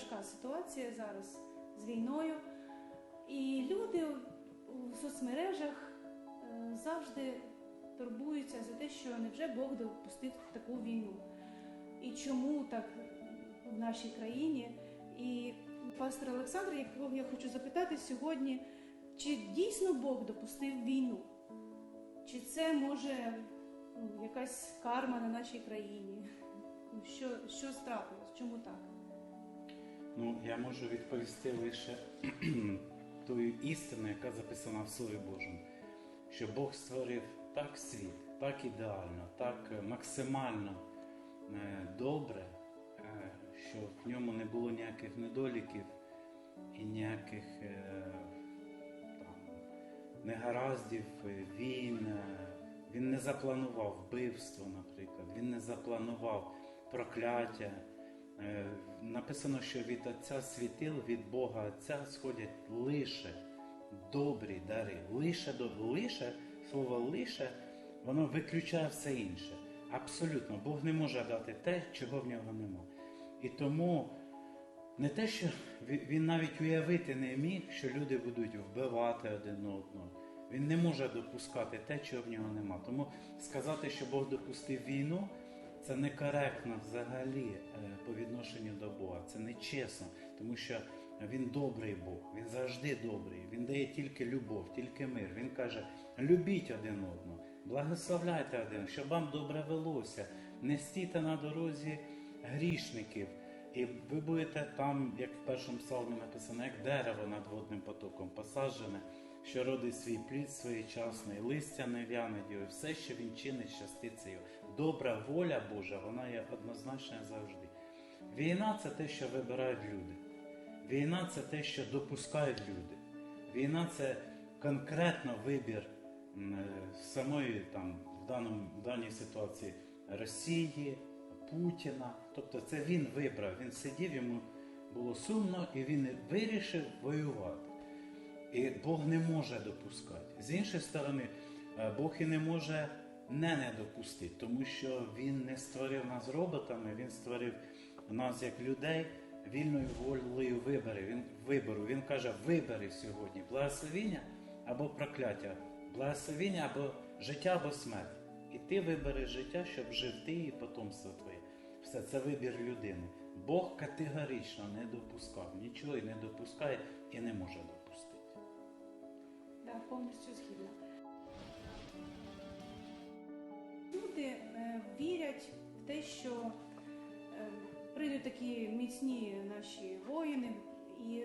важка ситуація зараз з війною. І люди у соцмережах е, завжди турбуються за те, що невже Бог допустив таку війну. І чому так в нашій країні? І пастор Олександр, якого я хочу запитати сьогодні, чи дійсно Бог допустив війну? Чи це може ну, якась карма на нашій країні? Ну, Що, що трапилось? Чому так? Ну, я можу відповісти лише тою істиною, яка записана в Слові Божому, що Бог створив так світ, так ідеально, так е, максимально е, добре, е, що в ньому не було ніяких недоліків і ніяких там, негараздів, війн. Він не запланував вбивство, наприклад, він не запланував прокляття. Е, Написано, що від Отця світил, від Бога Отця сходять лише добрі дари. Лише лише слово лише воно виключає все інше. Абсолютно, Бог не може дати те, чого в нього нема. І тому не те, що він навіть уявити не міг, що люди будуть вбивати один одного. Він не може допускати те, чого в нього нема. Тому сказати, що Бог допустив війну, це некоректно взагалі е, по відношенню до Бога. Це не чесно, тому що він добрий Бог, він завжди добрий. Він дає тільки любов, тільки мир. Він каже: любіть один одного, благословляйте один, щоб вам добре велося, не стійте на дорозі грішників. І ви будете там, як в першому псалмі написано, як дерево над водним потоком посаджене, що родить свій плід своєчасний, листя не в'яне його, все, що він чинить, його. Добра воля Божа, вона є однозначна завжди. Війна це те, що вибирають люди. Війна це те, що допускають люди. Війна це конкретно вибір самої там в даному в даній ситуації Росії, Путіна. Тобто це він вибрав. Він сидів, йому було сумно, і він вирішив воювати. І Бог не може допускати. З іншої сторони, е, Бог і не може не не допустити, тому що Він не створив нас роботами, Він створив нас як людей вільною волею вибору. Він, вибору. Він каже, вибери сьогодні благословіння або прокляття, благословіння або життя, або смерть. І ти вибери життя, щоб жив ти і потомство твоє. Все це вибір людини. Бог категорично не допускав, нічого і не допускає і не може допустити. Повністю згідна. Люди е, вірять в те, що е, прийдуть такі міцні наші воїни і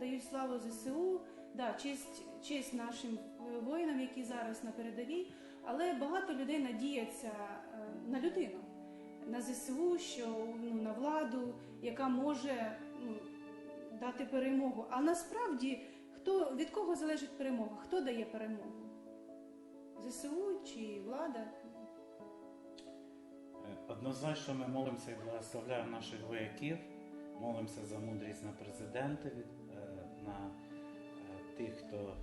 дають славу ЗСУ, да, честь, честь нашим воїнам, які зараз на передовій, але багато людей надіяться е, на людину, на ЗСУ, що ну, на владу, яка може ну, дати перемогу. А насправді хто від кого залежить перемога? Хто дає перемогу? ЗСУ чи влада? Е, Однозначно ми молимося і благословляємо наших вояків, молимося за мудрість на президента, е, на е, тих, хто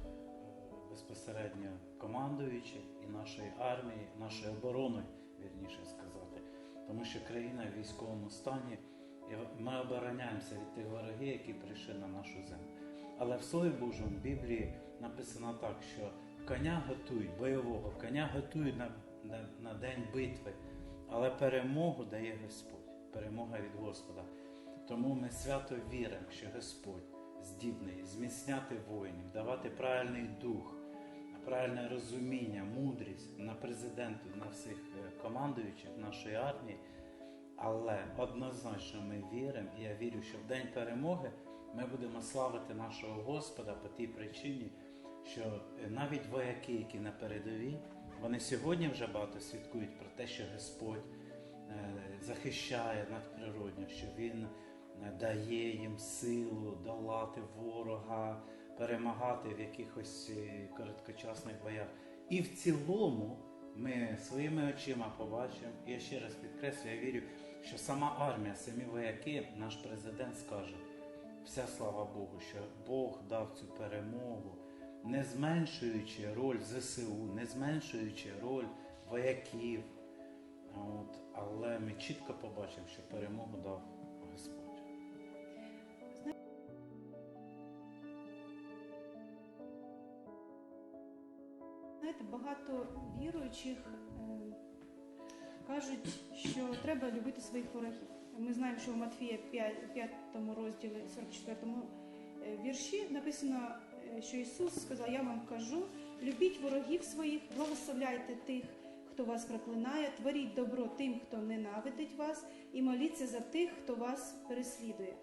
безпосередньо командуючий і нашої армії, нашої оборони, вірніше сказати. Тому що країна в військовому стані, і ми обороняємося від тих ворогів, які прийшли на нашу землю. Але в Слові Божому в Біблії написано так, що коня готують, бойового коня готують на, на, на день битви, але перемогу дає Господь, перемога від Господа. Тому ми свято віримо, що Господь здібний зміцняти воїнів, давати правильний дух, правильне розуміння, мудрість на президенту, на всіх е, командуючих нашої армії. Але однозначно ми віримо, і я вірю, що в день перемоги ми будемо славити нашого Господа по тій причині, що е, навіть вояки, які на передовій, вони сьогодні вже багато свідкують про те, що Господь е, захищає надприродньо, що Він е, дає їм силу долати ворога, перемагати в якихось короткочасних боях. І в цілому ми своїми очима побачимо, я ще раз підкреслю, я вірю, що сама армія, самі вояки, наш президент скаже, Вся слава Богу, що Бог дав цю перемогу, не зменшуючи роль ЗСУ, не зменшуючи роль вояків. От, Але ми чітко побачимо, що перемогу дав Господь. Багато віруючих е, кажуть, що треба любити своїх ворогів. Ми знаємо, що в Матфія 5, 5 розділі 44 е, вірші написано, е, що Ісус сказав: Я вам кажу, любіть ворогів своїх, благословляйте тих, хто вас проклинає, творіть добро тим, хто ненавидить вас, і моліться за тих, хто вас переслідує.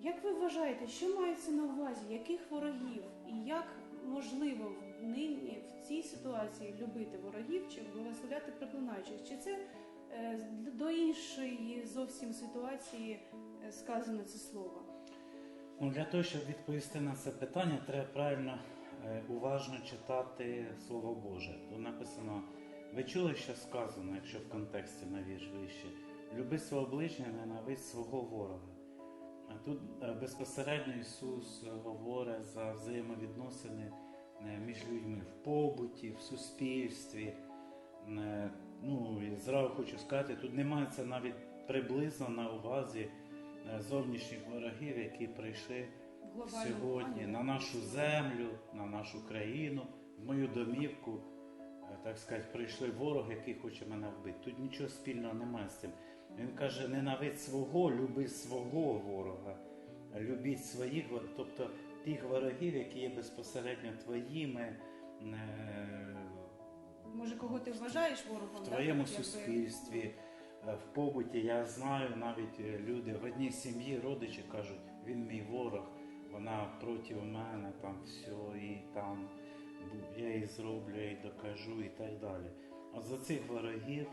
Як ви вважаєте, що мається на увазі, яких ворогів і як можливо нині в цій ситуації любити ворогів чи благословляти проклинаючих? Чи це до іншої зовсім ситуації е, сказано це слово? Ну, для того, щоб відповісти на це питання, треба правильно е, уважно читати Слово Боже. Тут написано, ви чули, що сказано, якщо в контексті на вірш вище, люби свого ближнього, ненавидь свого ворога. А тут е, безпосередньо Ісус говорить за взаємовідносини е, між людьми в побуті, в суспільстві. Е, Ну, і зразу хочу сказати, тут не мається навіть приблизно на увазі е, зовнішніх ворогів, які прийшли В глобальному сьогодні на нашу землю, на нашу країну, в мою домівку, е, так сказати, прийшли ворог, який хоче мене вбити. Тут нічого спільного немає з цим. Він каже, ненавидь свого, люби свого ворога, любіть своїх ворогів, тобто тих ворогів, які є безпосередньо твоїми. Може, кого ти вважаєш ворогом? в твоєму так, суспільстві, е, в побуті. Я знаю навіть е, люди в одній сім'ї родичі кажуть, він мій ворог, вона проти мене, там все, і там я їй зроблю, я їй докажу і так далі. От за цих ворогів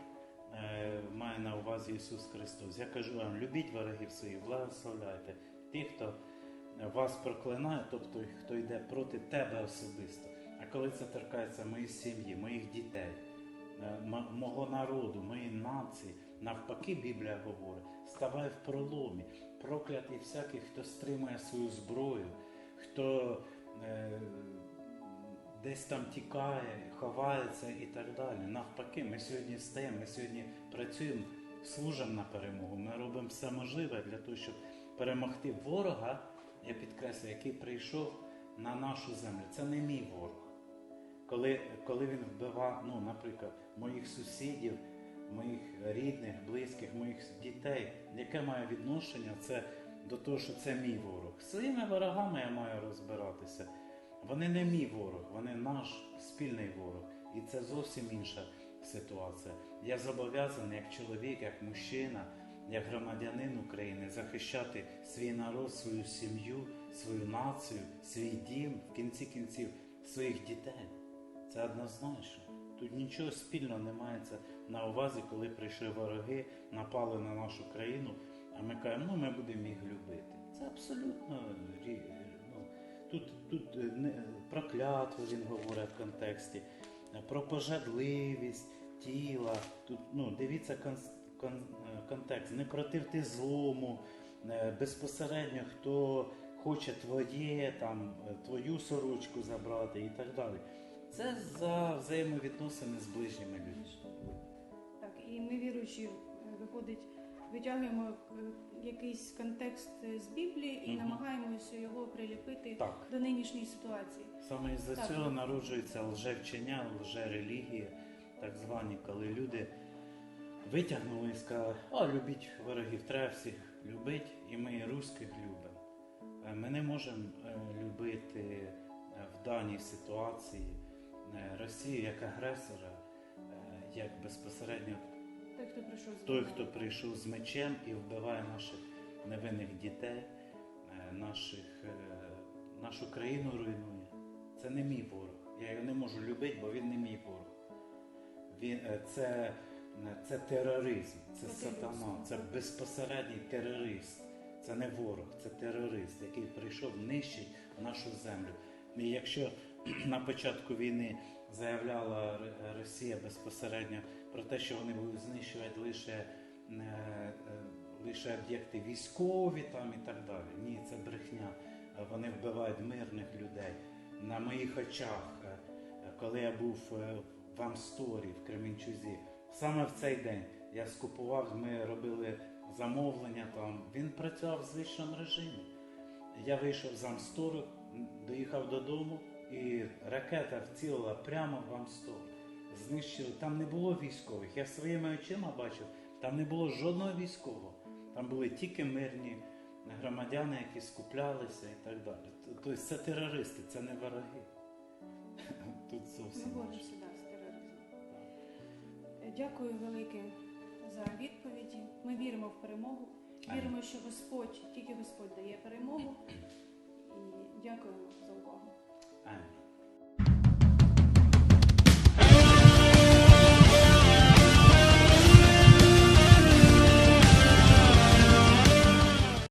е, має на увазі Ісус Христос. Я кажу вам, любіть ворогів своїх, благословляйте тих, хто вас проклинає, тобто хто йде проти тебе особисто. Коли це торкається моєї сім'ї, моїх дітей, е, мого народу, моєї нації, навпаки, Біблія говорить, ставай в проломі, проклятий всякий, хто стримує свою зброю, хто е, десь там тікає, ховається і так далі. Навпаки, ми сьогодні встаємо, ми сьогодні працюємо, служимо на перемогу. Ми робимо все можливе для того, щоб перемогти ворога, я підкреслюю, який прийшов на нашу землю. Це не мій ворог. Коли, коли він вбивав, ну, наприклад, моїх сусідів, моїх рідних, близьких, моїх дітей, яке має відношення це до того, що це мій ворог. Своїми ворогами я маю розбиратися. Вони не мій ворог, вони наш спільний ворог. І це зовсім інша ситуація. Я зобов'язаний як чоловік, як мужчина, як громадянин України захищати свій народ, свою сім'ю, свою націю, свій дім, в кінці кінців своїх дітей. Це однозначно. Тут нічого спільного не мається на увазі, коли прийшли вороги, напали на нашу країну, а ми кажемо, ну ми будемо їх любити. Це абсолютно ну, тут, тут е, не, про клятву він говорить в контексті, про пожадливість тіла. Тут ну, дивіться кон- кон- е, контекст. Не против ти злому, е, безпосередньо хто хоче твоє, там, твою сорочку забрати і так далі. Це за взаємовідносини з ближніми людьми. Так, і ми віруючі, е, виходить, витягуємо е, якийсь контекст з Біблії і Мгм. намагаємося його приліпити Так. до нинішньої ситуації. Саме із-за Так. цього народжується лжевчення, лжерелігія, так звані, коли люди витягнули і сказали, а любіть ворогів, треба всіх любити, і ми русських любимо. Е, Ми не можемо е, любити е, в даній ситуації е, Росію як агресора, е, як безпосередньо Той, хто прийшов з той, хто прийшов з мечем і вбиває наших невинних дітей, е, наших, нашу країну руйнує. Це не мій ворог. Я його не можу любити, бо він не мій ворог. Він, це, це тероризм, Це сатана, це безпосередній терорист. Це не ворог, це терорист, який прийшов нищить нашу землю. І якщо на початку війни заявляла Росія безпосередньо про те, що вони будуть знищувати лише, е, е, лише об'єкти військові там і так далі. Ні, це брехня. Вони вбивають мирних людей. На моїх очах, е, коли я був в Амсторі, в Кременчузі, саме в цей день я скупував, ми робили замовлення там. Він працював в звичному режимі. Я вийшов з Амстору, доїхав додому і ракета вцілила прямо вам в стол. Знищили. Там не було військових. Я своїми очима бачив, там не було жодного військового. Там були тільки мирні громадяни, які скуплялися і так далі. Тобто це терористи, це не вороги. Тут зовсім. боремося да, з тероризмом. Дякую велике за відповіді. Ми віримо в перемогу. Віримо, що Господь, тільки Господь дає перемогу. І дякуємо за увагу. Amen.